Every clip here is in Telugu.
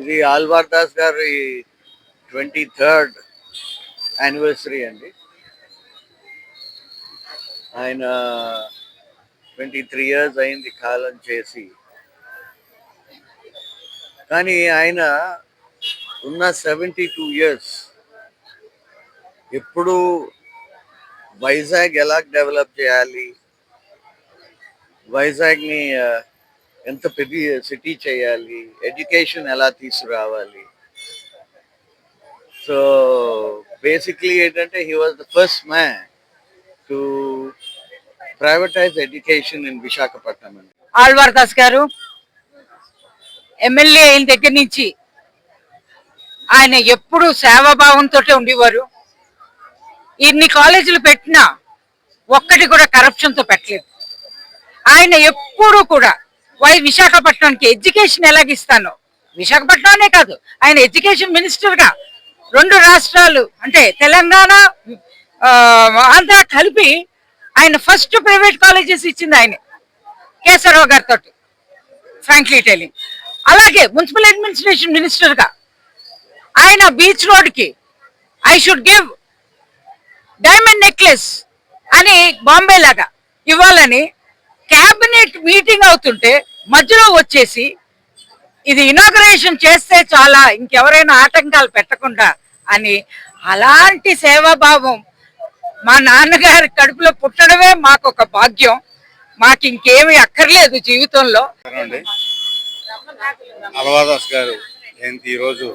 ఇది ఆల్వార్ దాస్ గారి ట్వంటీ థర్డ్ యానివర్సరీ అండి. ఆయన ట్వంటీ త్రీ ఇయర్స్ అయింది కాలం చేసి. కానీ ఆయన ఉన్న సెవెంటీ టూ ఇయర్స్ ఎప్పుడు వైజాగ్ ఎలా డెవలప్ చేయాలి? వైజాగ్ని ఎంత పెద్ద సిటీ చేయాలి? ఎడ్యుకేషన్ ఎలా తీసుకురావాలి? సో బేసిక్లీ ఏంటంటే he was the first man to privatize education in Visakhapatnam అండి ఆళ్వార్ దాస్ గారు ఎమ్మెల్యే అయిన దగ్గర నుంచి ఆయన ఎప్పుడు సేవాభావంతో ఉండేవారు. ఇన్ని కాలేజీలు పెట్టినా ఒక్కటి కూడా కరప్షన్తో పెట్టలేదు. ఆయన ఎప్పుడు కూడా వై విశాఖపట్నానికి ఎడ్యుకేషన్ ఎలాగిస్తాను? విశాఖపట్నమే కాదు ఆయన ఎడ్యుకేషన్ మినిస్టర్గా రెండు రాష్ట్రాలు అంటే తెలంగాణ ఆంధ్ర కలిపి ఆయన ఫస్ట్ ప్రైవేట్ కాలేజెస్ ఇచ్చింది ఆయన కేశవరావు గారితో ఫ్రాంక్లీ టెలింగ్ అలాగే మున్సిపల్ అడ్మినిస్ట్రేషన్ మినిస్టర్గా ఆయన బీచ్ రోడ్కి I should give diamond necklace అని బాంబే లాగా ఇవ్వాలని క్యాబినెట్ మీటింగ్ అవుతుంటే మధ్యలో వచ్చేసి ఇది ఇనాగరేషన్ చేస్తే చాలా ఇంకెవరైనా ఆటంకాలు పెట్టకుండా అని అలాంటి సేవాభావం మా నాన్నగారి కడుపులో పుట్టడమే మాకు ఒక భాగ్యం. మాకు ఇంకేమి అక్కర్లేదు జీవితంలో. అలవాదాస్ గారు జయంతి ఈరోజు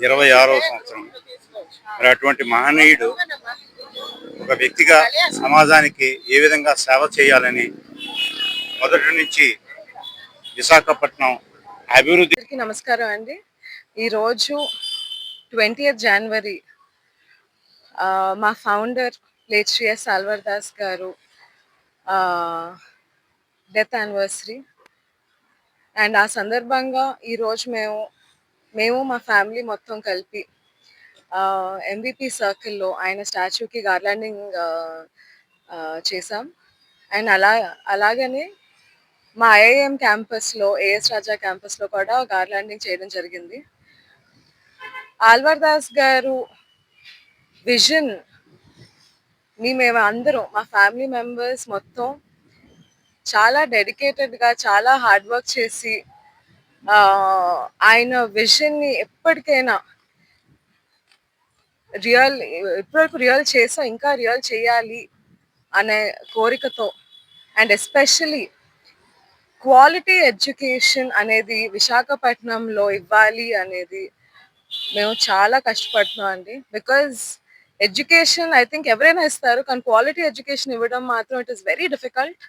ఇరవై ఆరవ సంవత్సరం. మరి అటువంటి మహనీయుడు ఒక వ్యక్తిగా సమాజానికి ఏ విధంగా సేవ చేయాలని మొదటి నుంచి విశాఖపట్నం అభివృద్ధి నమస్కారం అండి. ఈరోజు ట్వంటీ జనవరి మా ఫౌండర్ లేట్ సాల్వర్ దాస్ గారు డెత్ యానివర్సరీ. అండ్ ఆ సందర్భంగా ఈరోజు మేము మేము మా ఫ్యామిలీ మొత్తం కలిపి ఎంబీపీ సర్కిల్లో ఆయన స్టాచ్యూకి గార్లాండింగ్ చేసాం అండ్ అలా అలాగనే మా ఐఐఎం క్యాంపస్లో ఏఎస్ రాజా క్యాంపస్లో కూడా గార్లాండింగ్ చేయడం జరిగింది. ఆల్వర్ దాస్ గారు విజన్ని మేము అందరం మా ఫ్యామిలీ మెంబర్స్ మొత్తం చాలా డెడికేటెడ్గా చాలా హార్డ్ వర్క్ చేసి ఆయన విజన్ని ఎప్పటికైనా రియల్ ఇప్పటివరకు రియల్ చేసాం ఇంకా రియల్ చేయాలి అనే కోరికతో అండ్ ఎస్పెషలీ క్వాలిటీ ఎడ్యుకేషన్ అనేది విశాఖపట్నంలో ఇవ్వాలి అనేది మేము చాలా కష్టపడుతున్నాం అండి. బికాజ్ ఎడ్యుకేషన్ ఐ థింక్ ఎవరైనా ఇస్తారు కానీ క్వాలిటీ ఎడ్యుకేషన్ ఇవ్వడం మాత్రం it is very difficult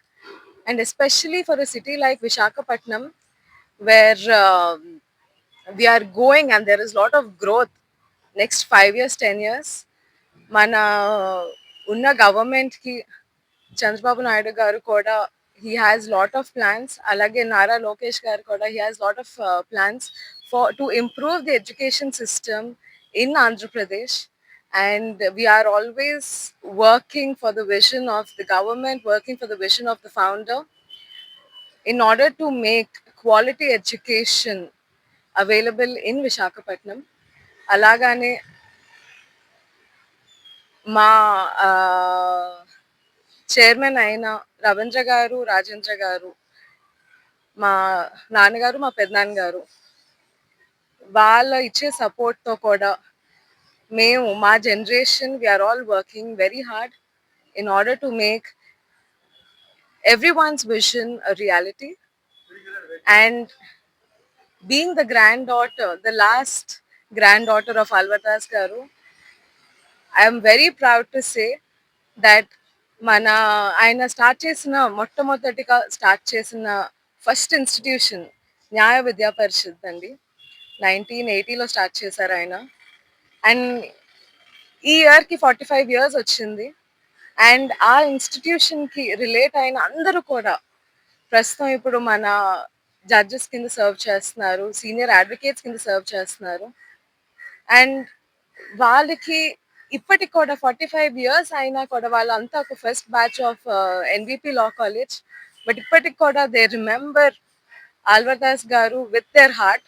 and especially for a city like Visakhapatnam where we are going and there is lot of growth next five years ten years మన ఉన్న గవర్నమెంట్కి చంద్రబాబు నాయుడు గారు కూడా he has lot of plans అలాగే నారా లోకేష్ గారు కూడా he has lot of plans for to improve the education system in Andhra Pradesh and we are always working for the vision of the government working for the vision of the founder in order to make quality education available in Visakhapatnam అలాగానే మా చైర్మన్ అయిన రవీంద్ర గారు రాజేంద్ర గారు మా నాన్నగారు మా పెద్దనాన్నగారు వాళ్ళ ఇచ్చే సపోర్ట్తో కూడా మేము మా generation we are all working very hard in order to make everyone's vision reality and being the grand daughter the last grand daughter of Alwardas I am very proud to say that మన ఆయన స్టార్ట్ చేసిన మొట్టమొదటిగా స్టార్ట్ చేసిన ఫస్ట్ ఇన్స్టిట్యూషన్ న్యాయ విద్యా పరిషత్ అండి. నైన్టీన్ ఎయిటీలో స్టార్ట్ చేశారు ఆయన. అండ్ ఈ ఇయర్కి ఫార్టీ ఫైవ్ ఇయర్స్ వచ్చింది. అండ్ ఆ ఇన్స్టిట్యూషన్కి రిలేట్ అయిన అందరూ కూడా ప్రస్తుతం ఇప్పుడు మన జడ్జెస్ కింద సర్వ్ చేస్తున్నారు సీనియర్ అడ్వకేట్స్ కింద సర్వ్ చేస్తున్నారు. అండ్ వాళ్ళకి ఇప్పటికి కూడా ఫార్టీ ఫైవ్ ఇయర్స్ అయినా కూడా వాళ్ళంతా ఒక first batch of NVP law college but ఇప్పటికి కూడా దే రిమెంబర్ ఆల్వర్దాస్ గారు విత్ దేర్ హార్ట్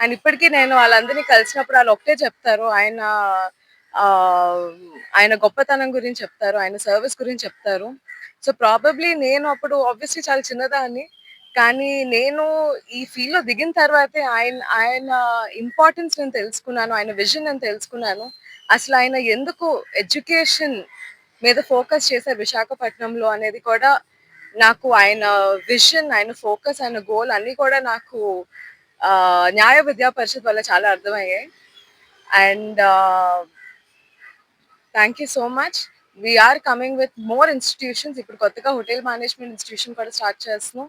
అండ్ ఇప్పటికీ నేను వాళ్ళందరినీ కలిసినప్పుడు వాళ్ళు ఒకటే చెప్తారు. ఆయన ఆయన గొప్పతనం గురించి చెప్తారు. ఆయన సర్వీస్ గురించి చెప్తారు. సో ప్రాబబ్లీ నేను అప్పుడు ఆబ్వియస్లీ చాలా చిన్నదాన్ని. కానీ నేను ఈ ఫీల్డ్లో దిగిన తర్వాతే ఆయన ఆయన ఇంపార్టెన్స్ నేను తెలుసుకున్నాను. ఆయన విజన్ నేను తెలుసుకున్నాను. అసలు ఆయన ఎందుకు ఎడ్యుకేషన్ మీద ఫోకస్ చేశారు విశాఖపట్నంలో అనేది కూడా నాకు ఆయన విజన్ ఆయన ఫోకస్ ఆయన గోల్ అన్నీ కూడా నాకు న్యాయ విద్యా పరిషత్ వల్ల చాలా అర్థమయ్యాయి. And thank you so much we are coming with more institutions ఇప్పుడు కొత్తగా హోటల్ మేనేజ్మెంట్ ఇన్స్టిట్యూషన్ కూడా స్టార్ట్ చేస్తున్నాం.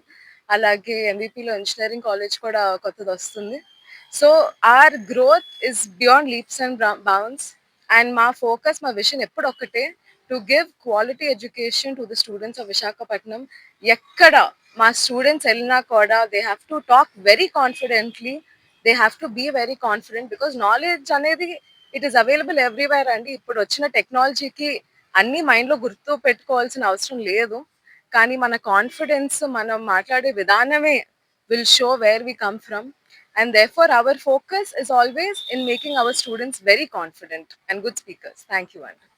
అలాగే ఎంబీపీలో ఇంజనీరింగ్ కాలేజ్ కూడా కొత్తది వస్తుంది. So our growth is beyond leaps and bounds and మా ఫోకస్ మా విషన్ ఎప్పుడు ఒక్కటే to give quality education to the students of Visakhapatnam ఎక్కడ మా స్టూడెంట్స్ వెళ్ళినా కూడా they have to talk very confidently they have to be very confident because knowledge అనేది ఇట్ ఈస్ అవైలబుల్ ఎవ్రీవేర్ అండి. ఇప్పుడు వచ్చిన టెక్నాలజీకి అన్ని మైండ్లో గుర్తు పెట్టుకోవాల్సిన అవసరం లేదు. కానీ మన కాన్ఫిడెన్స్ మనం మాట్లాడే విధానమే will show where we come from And therefore, our focus is always in making our students very confident and good speakers. Thank you, Anand.